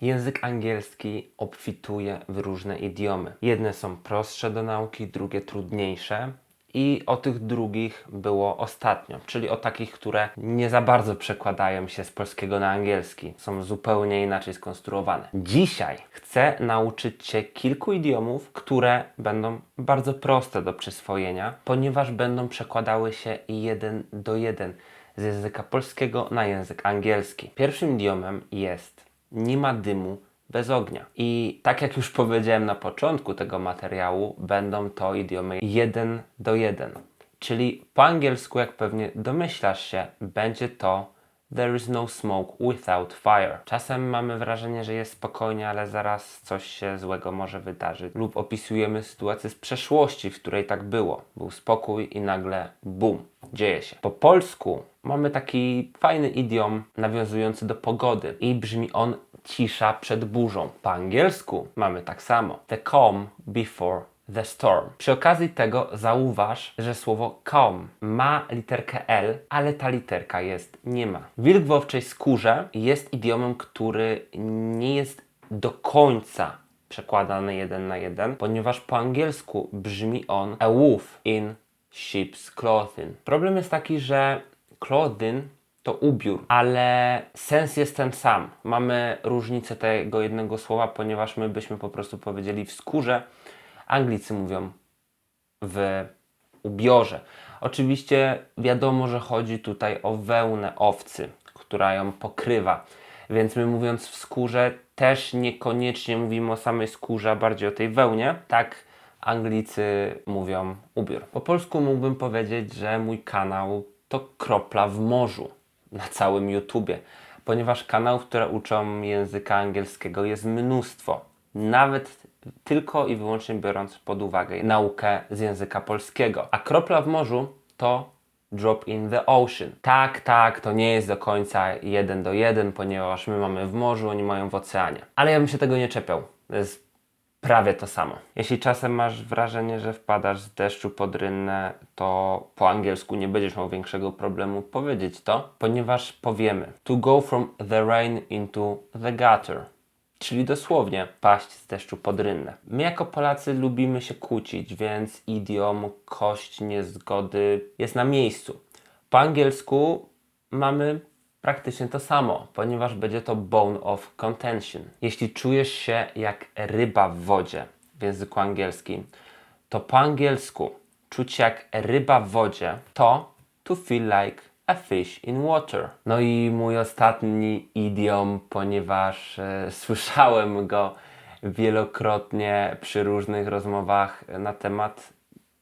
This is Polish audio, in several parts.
Język angielski obfituje w różne idiomy. Jedne są prostsze do nauki, drugie trudniejsze. I o tych drugich było ostatnio, czyli o takich, które nie za bardzo przekładają się z polskiego na angielski, są zupełnie inaczej skonstruowane. Dzisiaj chcę nauczyć Cię kilku idiomów, które będą bardzo proste do przyswojenia, ponieważ będą przekładały się jeden do jeden z języka polskiego na język angielski. Pierwszym idiomem jest nie ma dymu bez ognia. I tak jak już powiedziałem na początku tego materiału, będą to idiomy jeden do jeden. Czyli po angielsku, jak pewnie domyślasz się, będzie to There is no smoke without fire. Czasem mamy wrażenie, że jest spokojnie, ale zaraz coś się złego może wydarzyć. Lub opisujemy sytuację z przeszłości, w której tak było. Był spokój i nagle bum, dzieje się. Po polsku mamy taki fajny idiom nawiązujący do pogody i brzmi on cisza przed burzą. Po angielsku mamy tak samo. The calm before the storm. Przy okazji tego zauważ, że słowo calm ma literkę L, ale ta literka jest nie ma. Wilk w owczej skórze jest idiomem, który nie jest do końca przekładany jeden na jeden, ponieważ po angielsku brzmi on a wolf in sheep's clothing. Problem jest taki, że clothing to ubiór, ale sens jest ten sam. Mamy różnicę tego jednego słowa, ponieważ my byśmy po prostu powiedzieli w skórze, Anglicy mówią w ubiorze. Oczywiście wiadomo, że chodzi tutaj o wełnę owcy, która ją pokrywa. Więc my mówiąc w skórze też niekoniecznie mówimy o samej skórze, a bardziej o tej wełnie. Tak Anglicy mówią ubiór. Po polsku mógłbym powiedzieć, że mój kanał to kropla w morzu na całym YouTubie, ponieważ kanałów, które uczą języka angielskiego jest mnóstwo. Nawet tylko i wyłącznie biorąc pod uwagę naukę z języka polskiego. A kropla w morzu to drop in the ocean. Tak, tak, to nie jest do końca jeden do jeden, ponieważ my mamy w morzu, oni mają w oceanie. Ale ja bym się tego nie czepiał. To jest prawie to samo. Jeśli czasem masz wrażenie, że wpadasz z deszczu pod rynnę, to po angielsku nie będziesz miał większego problemu powiedzieć to, ponieważ powiemy to go from the rain into the gutter. Czyli dosłownie paść z deszczu pod rynnę. My jako Polacy lubimy się kłócić, więc idiom kość niezgody jest na miejscu. Po angielsku mamy praktycznie to samo, ponieważ będzie to bone of contention. Jeśli czujesz się jak ryba w wodzie w języku angielskim, to po angielsku czuć się jak ryba w wodzie to to feel like a fish in water. No i mój ostatni idiom, ponieważ e, słyszałem go wielokrotnie przy różnych rozmowach na temat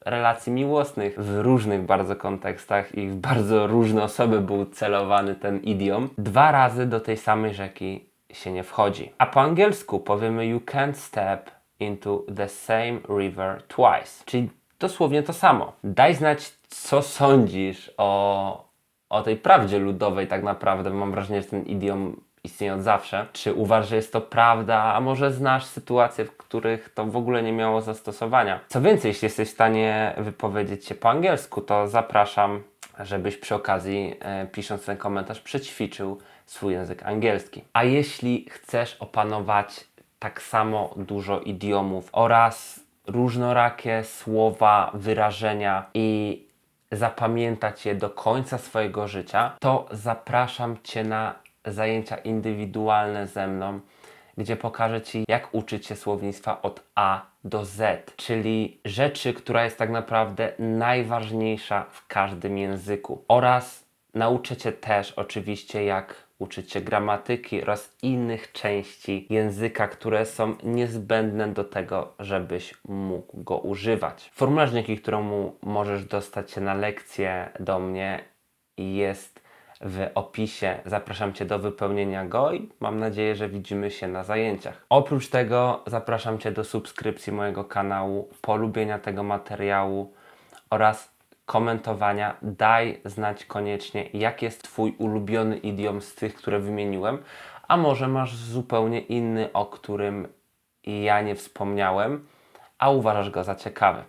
relacji miłosnych w różnych bardzo kontekstach i w bardzo różne osoby był celowany ten idiom. Dwa razy do tej samej rzeki się nie wchodzi. A po angielsku powiemy you can't step into the same river twice. Czyli dosłownie to samo. Daj znać, co sądzisz o, o tej prawdzie ludowej tak naprawdę. Mam wrażenie, że ten idiom istnieje od zawsze. Czy uważasz, że jest to prawda, a może znasz sytuacje, w których to w ogóle nie miało zastosowania? Co więcej, jeśli jesteś w stanie wypowiedzieć się po angielsku, to zapraszam, żebyś przy okazji, e, pisząc ten komentarz, przećwiczył swój język angielski. A jeśli chcesz opanować tak samo dużo idiomów oraz różnorakie słowa, wyrażenia i zapamiętać je do końca swojego życia, to zapraszam Cię na zajęcia indywidualne ze mną, gdzie pokażę Ci, jak uczyć się słownictwa od A do Z, czyli rzeczy, która jest tak naprawdę najważniejsza w każdym języku. Oraz nauczę Cię też oczywiście, jak uczyć się gramatyki oraz innych części języka, które są niezbędne do tego, żebyś mógł go używać. Formularz, dzięki któremu możesz dostać się na lekcję do mnie, jest w opisie. Zapraszam Cię do wypełnienia go i mam nadzieję, że widzimy się na zajęciach. Oprócz tego zapraszam Cię do subskrypcji mojego kanału, polubienia tego materiału oraz komentowania. Daj znać koniecznie, jaki jest Twój ulubiony idiom z tych, które wymieniłem, a może masz zupełnie inny, o którym ja nie wspomniałem, a uważasz go za ciekawy.